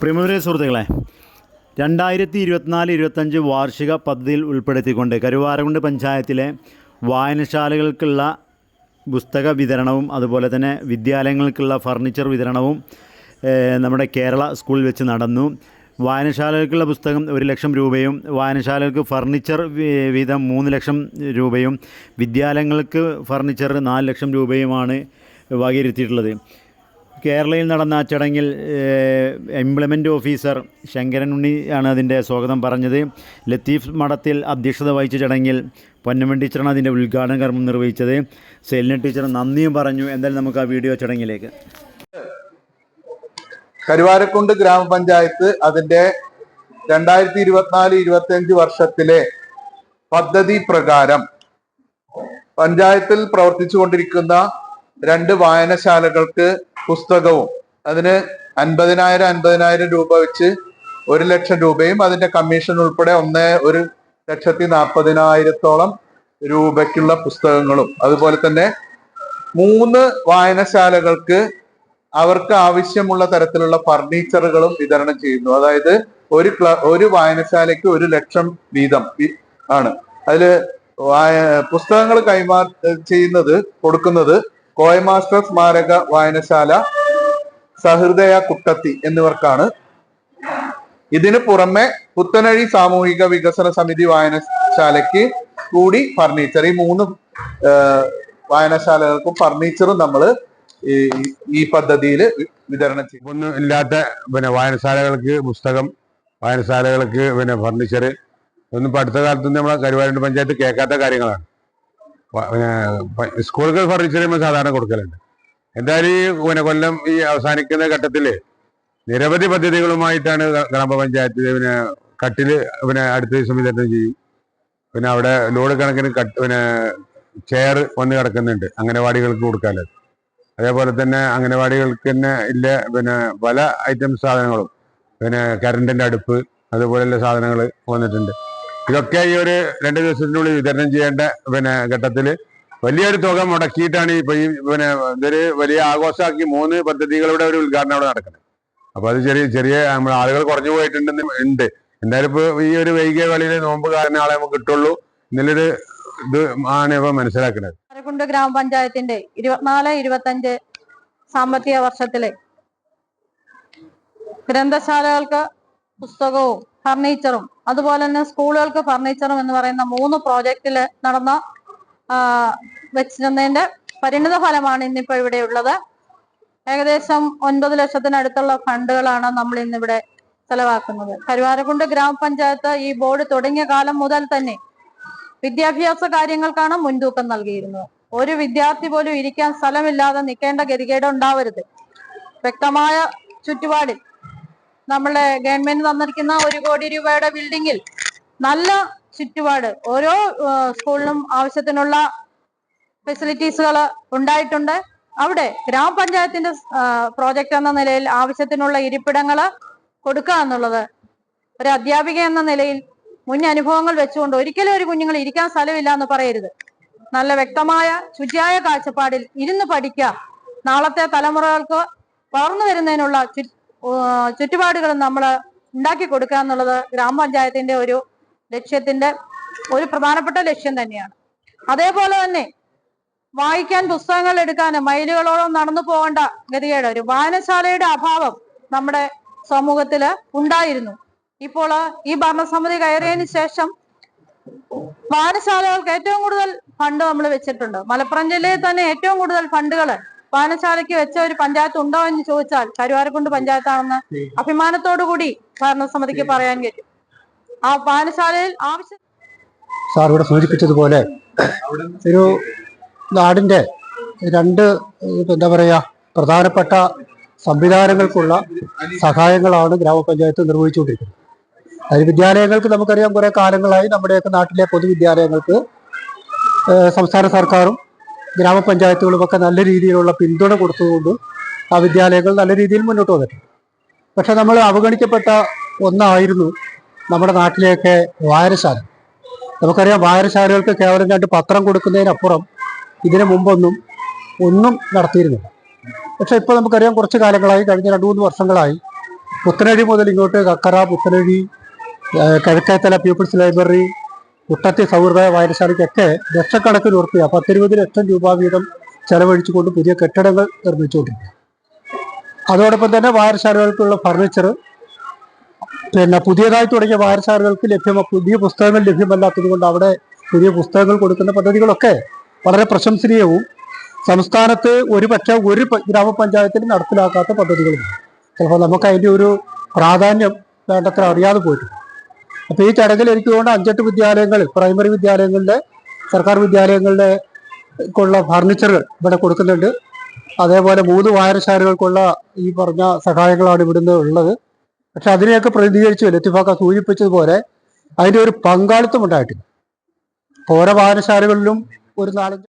പ്രിയമുതലേ സുഹൃത്തുക്കളെ രണ്ടായിരത്തി ഇരുപത്തിനാല് ഇരുപത്തഞ്ച് വാർഷിക പദ്ധതിയിൽ ഉൾപ്പെടുത്തിക്കൊണ്ട് കരുവാരകുണ്ട് പഞ്ചായത്തിലെ വായനശാലകൾക്കുള്ള പുസ്തക വിതരണവും അതുപോലെ തന്നെ വിദ്യാലയങ്ങൾക്കുള്ള ഫർണിച്ചർ വിതരണവും നമ്മുടെ കേരള സ്കൂളിൽ വെച്ച് നടന്നു. വായനശാലകൾക്കുള്ള പുസ്തകം ഒരു ലക്ഷം രൂപയും വായനശാലകൾക്ക് ഫർണിച്ചർ വീതം മൂന്ന് ലക്ഷം രൂപയും വിദ്യാലയങ്ങൾക്ക് ഫർണിച്ചർ നാല് ലക്ഷം രൂപയുമാണ് വകയിരുത്തിയിട്ടുള്ളത്. കേരളയിൽ നടന്ന ചടങ്ങിൽ ഇംപ്ലിമെന്റ് ഓഫീസർ ശങ്കരൻ ഉണ്ണി ആണ് അതിന്റെ സ്വാഗതം പറഞ്ഞത്. ലത്തീഫ് മഠത്തിൽ അധ്യക്ഷത വഹിച്ച ചടങ്ങിൽ പൊന്നമ്മൻ ടീച്ചറാണ് അതിന്റെ ഉദ്ഘാടന കർമ്മം നിർവഹിച്ചത്. സെലിന ടീച്ചർ നന്ദിയും പറഞ്ഞു. എന്തായാലും നമുക്ക് ആ വീഡിയോ ചടങ്ങിലേക്ക്. കരുവാരക്കുണ്ട് ഗ്രാമപഞ്ചായത്ത് അതിന്റെ രണ്ടായിരത്തി ഇരുപത്തിനാല് ഇരുപത്തിയഞ്ച് വർഷത്തിലെ പദ്ധതി പ്രകാരം പഞ്ചായത്തിൽ പ്രവർത്തിച്ചു കൊണ്ടിരിക്കുന്ന രണ്ട് വായനശാലകൾക്ക് പുസ്തകവും അതിന് അൻപതിനായിരം അൻപതിനായിരം രൂപ വെച്ച് ഒരു ലക്ഷം രൂപയും അതിന്റെ കമ്മീഷൻ ഉൾപ്പെടെ ഒന്ന് ഒരു ലക്ഷത്തി നാൽപ്പതിനായിരത്തോളം രൂപയ്ക്കുള്ള പുസ്തകങ്ങളും. അതുപോലെ തന്നെ മൂന്ന് വായനശാലകൾക്ക് അവർക്ക് ആവശ്യമുള്ള തരത്തിലുള്ള ഫർണിച്ചറുകളും വിതരണം ചെയ്യുന്നു. അതായത് ഒരു ക്ല ഒരു വായനശാലയ്ക്ക് ഒരു ലക്ഷം വീതം ആണ്. വായ- പുസ്തകങ്ങൾ കൈമാ ചെയ്യുന്നത് കൊടുക്കുന്നത് കോയ മാസ്റ്റർ സ്മാരക വായനശാല സഹൃദയ കുട്ടത്തി എന്നിവർക്കാണ്. ഇതിനു പുറമെ പുത്തനഴി സാമൂഹിക വികസന സമിതി വായനശാലയ്ക്ക് കൂടി ഫർണിച്ചർ ഈ മൂന്ന് വായനശാലകൾക്കും ഫർണിച്ചറും നമ്മൾ ഈ പദ്ധതിയിൽ വിതരണം ചെയ്യും. ഒന്നും ഇല്ലാത്ത പിന്നെ വായനശാലകൾക്ക് പുസ്തകം വായനശാലകൾക്ക് പിന്നെ ഫർണിച്ചർ ഒന്നും ഇപ്പൊ അടുത്ത കാലത്തൊന്നും നമ്മളെ കരുവാരണ്ട് പഞ്ചായത്ത് കേൾക്കാത്ത കാര്യങ്ങളാണ്. സ്കൂളുകൾ ഫർണിച്ചർ നമ്മൾ സാധാരണ കൊടുക്കലുണ്ട്. എന്തായാലും ഈ പിന്നെ കൊല്ലം ഈ അവസാനിക്കുന്ന ഘട്ടത്തിൽ നിരവധി പദ്ധതികളുമായിട്ടാണ് ഗ്രാ- ഗ്രാമപഞ്ചായത്ത് പിന്നെ കട്ടിൽ പിന്നെ അടുത്ത ദിവസം വിതരണം ചെയ്യും. പിന്നെ അവിടെ ലോഡ് കണക്കിന് കട്ട് പിന്നെ ചെയർ വന്ന് കിടക്കുന്നുണ്ട് അംഗനവാടികൾക്ക് കൊടുക്കാനുള്ളത് അതേപോലെ തന്നെ അംഗനവാടികൾക്ക് തന്നെ ഇല്ല പിന്നെ പല ഐറ്റം സാധനങ്ങളും. പിന്നെ കറണ്ടിന്റെ അടുപ്പ് അതുപോലെയുള്ള സാധനങ്ങൾ വന്നിട്ടുണ്ട്. ഇതൊക്കെ ഈ ഒരു രണ്ട് ദിവസത്തിനുള്ളിൽ വിതരണം ചെയ്യേണ്ട പിന്നെ ഘട്ടത്തിൽ വലിയൊരു തുക മുടക്കിയിട്ടാണ് ഇപ്പൊ ഈ പിന്നെ ഇതൊരു വലിയ ആഘോഷമാക്കി മൂന്ന് പദ്ധതികളുടെ ഒരു ഉദ്ഘാടനം അവിടെ നടക്കുന്നത്. അപ്പൊ അത് ചെറിയ ചെറിയ നമ്മൾ ആളുകൾ കുറഞ്ഞു പോയിട്ടുണ്ടെന്ന് ഉണ്ട്. എന്തായാലും ഇപ്പൊ ഈ ഒരു വൈകിയ കളിയിൽ നോമ്പ് കാരണം ആളെ നമുക്ക് കിട്ടുള്ളൂ എന്നുള്ളൊരു ഇത് ആണ് ഇപ്പൊ മനസ്സിലാക്കുന്നത്. ഗ്രാമപഞ്ചായത്തിന്റെ ഇരുപത്തിനാല് ഇരുപത്തഞ്ച് സാമ്പത്തിക വർഷത്തിലെ ഗ്രന്ഥശാലകൾക്ക് പുസ്തകവും ഫർണിച്ചറും അതുപോലെ തന്നെ സ്കൂളുകൾക്ക് ഫർണിച്ചറും എന്ന് പറയുന്ന മൂന്ന് പ്രോജക്റ്റിൽ നടന്ന വെച്ചിരുന്നതിന്റെ പരിണിത ഫലമാണ് ഇന്നിപ്പോ ഇവിടെ ഉള്ളത്. ഏകദേശം ഒൻപത് ലക്ഷത്തിനടുത്തുള്ള ഫണ്ടുകളാണ് നമ്മൾ ഇന്നിവിടെ ചെലവാക്കുന്നത്. കരുവാരക്കുണ്ട് ഗ്രാമപഞ്ചായത്ത് ഈ ബോർഡ് തുടങ്ങിയ കാലം മുതൽ തന്നെ വിദ്യാഭ്യാസ കാര്യങ്ങൾക്കാണ് മുൻതൂക്കം നൽകിയിരുന്നത്. ഒരു വിദ്യാർത്ഥി പോലും ഇരിക്കാൻ സ്ഥലമില്ലാതെ നിൽക്കേണ്ട ഗതികേട് ഉണ്ടാവരുത്. വ്യക്തമായ ചുറ്റുപാടിൽ നമ്മളെ ഗവൺമെന്റ് തന്നിരിക്കുന്ന ഒരു കോടി രൂപയുടെ ബിൽഡിങ്ങിൽ നല്ല ചുറ്റുപാട് ഓരോ സ്കൂളിലും ആവശ്യത്തിനുള്ള ഫെസിലിറ്റീസുകൾ ഉണ്ടായിട്ടുണ്ട്. അവിടെ ഗ്രാമപഞ്ചായത്തിന്റെ പ്രോജക്റ്റ് എന്ന നിലയിൽ ആവശ്യത്തിനുള്ള ഇരിപ്പിടങ്ങൾ കൊടുക്കുക എന്നുള്ളത് ഒരു അധ്യാപിക എന്ന നിലയിൽ മുൻ അനുഭവങ്ങൾ വെച്ചുകൊണ്ട് ഒരിക്കലും ഒരു കുഞ്ഞുങ്ങൾ ഇരിക്കാൻ സ്ഥലമില്ല എന്ന് പറയരുത്. നല്ല വ്യക്തമായ ശുചിയായ കാഴ്ചപ്പാടിൽ ഇരുന്ന് പഠിക്കുക. നാളത്തെ തലമുറകൾക്ക് വളർന്നു വരുന്നതിനുള്ള ചുറ്റുപാടുകൾ നമ്മൾ ഉണ്ടാക്കി കൊടുക്കുക എന്നുള്ളത് ഗ്രാമപഞ്ചായത്തിന്റെ ഒരു ലക്ഷ്യത്തിന്റെ ഒരു പ്രധാനപ്പെട്ട ലക്ഷ്യം തന്നെയാണ്. അതേപോലെ തന്നെ വായിക്കാൻ പുസ്തകങ്ങൾ എടുക്കാൻ മൈലുകളോളം നടന്നു പോകേണ്ട ഗതികേട് ഒരു വായനശാലയുടെ അഭാവം നമ്മുടെ സമൂഹത്തിൽ ഉണ്ടായിരുന്നു. ഇപ്പോൾ ഈ ഭരണസമിതി കയറിയതിന് ശേഷം വായനശാലകൾക്ക് ഏറ്റവും കൂടുതൽ ഫണ്ട് നമ്മൾ വെച്ചിട്ടുണ്ട്. മലപ്പുറം ജില്ലയിൽ തന്നെ ഏറ്റവും കൂടുതൽ ഫണ്ടുകൾ വായനശാലയ്ക്ക് വെച്ച ഒരു പഞ്ചായത്ത് ഉണ്ടോ എന്ന് ചോദിച്ചാൽ കരുവാരക്കുണ്ട് പഞ്ചായത്താണെന്ന് അഭിമാനത്തോടു കൂടി ഭരണസമിതിക്ക് പറയാൻ കഴിയും. ആ വായനശാലയിൽ ആവശ്യം സാർ ഇവിടെ സൂചിപ്പിച്ചതുപോലെ ഒരു നാടിന്റെ രണ്ട് എന്താ പറയാ പ്രധാനപ്പെട്ട സംവിധാനങ്ങൾക്കുള്ള സഹായങ്ങളാണ് ഗ്രാമപഞ്ചായത്ത് നിർവഹിച്ചുകൊണ്ടിരിക്കുന്നത്. അതിന് വിദ്യാലയങ്ങൾക്ക് നമുക്കറിയാം കുറെ കാലങ്ങളായി നമ്മുടെയൊക്കെ നാട്ടിലെ പൊതുവിദ്യാലയങ്ങൾക്ക് സംസ്ഥാന സർക്കാരും ഗ്രാമപഞ്ചായത്തുകളും ഒക്കെ നല്ല രീതിയിലുള്ള പിന്തുണ കൊടുത്തുകൊണ്ട് ആ വിദ്യാലയങ്ങൾ നല്ല രീതിയിൽ മുന്നോട്ട് വന്നിട്ടുണ്ട്. പക്ഷെ നമ്മൾ അവഗണിക്കപ്പെട്ട ഒന്നായിരുന്നു നമ്മുടെ നാട്ടിലെയൊക്കെ വായനശാല. നമുക്കറിയാം വായനശാലകൾക്ക് കേവലം രണ്ട് പത്രം കൊടുക്കുന്നതിനപ്പുറം ഇതിനു മുമ്പൊന്നും ഒന്നും നടത്തിയിരുന്നില്ല. പക്ഷെ ഇപ്പോൾ നമുക്കറിയാം കുറച്ച് കാലങ്ങളായി കഴിഞ്ഞ രണ്ട് മൂന്ന് വർഷങ്ങളായി പുത്തനഴി മുതൽ ഇങ്ങോട്ട് കക്കറ പുത്തനഴി കിഴക്കേത്തല പീപ്പിൾസ് ലൈബ്രറി കുട്ടത്തി സൗഹൃദ വായനശാലയ്ക്കൊക്കെ ലക്ഷക്കണക്കിന് ഉറപ്പിയ പത്തിരുപത് ലക്ഷം രൂപ വീതം ചെലവഴിച്ചുകൊണ്ട് പുതിയ കെട്ടിടങ്ങൾ നിർമ്മിച്ചുകൊണ്ടിരിക്കുക അതോടൊപ്പം തന്നെ വായനശാലകൾക്കുള്ള ഫർണിച്ചർ പിന്നെ പുതിയതായി തുടങ്ങിയ വായനശാലകൾക്ക് ലഭ്യമ പുതിയ പുസ്തകങ്ങൾ ലഭ്യമല്ലാത്തത് കൊണ്ട് അവിടെ പുതിയ പുസ്തകങ്ങൾ കൊടുക്കുന്ന പദ്ധതികളൊക്കെ വളരെ പ്രശംസനീയവും സംസ്ഥാനത്ത് ഒരു പക്ഷേ ഒരു ഗ്രാമപഞ്ചായത്തിൽ നടപ്പിലാക്കാത്ത പദ്ധതികളുണ്ട് ചിലപ്പോൾ നമുക്ക് അതിന്റെ ഒരു പ്രാധാന്യം വേണ്ടത്ര അറിയാതെ പോയിട്ടുണ്ട്. അപ്പോൾ ഈ ചടങ്ങിൽ എനിക്ക് തോന്നുന്നു അഞ്ചെട്ട് വിദ്യാലയങ്ങൾ പ്രൈമറി വിദ്യാലയങ്ങളിലെ സർക്കാർ വിദ്യാലയങ്ങളിലെ ക്കുള്ള ഫർണിച്ചറുകൾ ഇവിടെ കൊടുക്കുന്നുണ്ട്. അതേപോലെ മൂന്ന് വായനശാലകൾക്കുള്ള ഈ പറഞ്ഞ സഹായങ്ങളാണ് ഇവിടുന്ന് ഉള്ളത്. പക്ഷെ അതിനെയൊക്കെ പ്രതിനിധീകരിച്ച് ലത്തിഫാക്ക സൂചിപ്പിച്ചതുപോലെ അതിന്റെ ഒരു പങ്കാളിത്തം ഉണ്ടായിട്ടില്ല. ഓരോ വായനശാലകളിലും ഒരു നാലഞ്ച്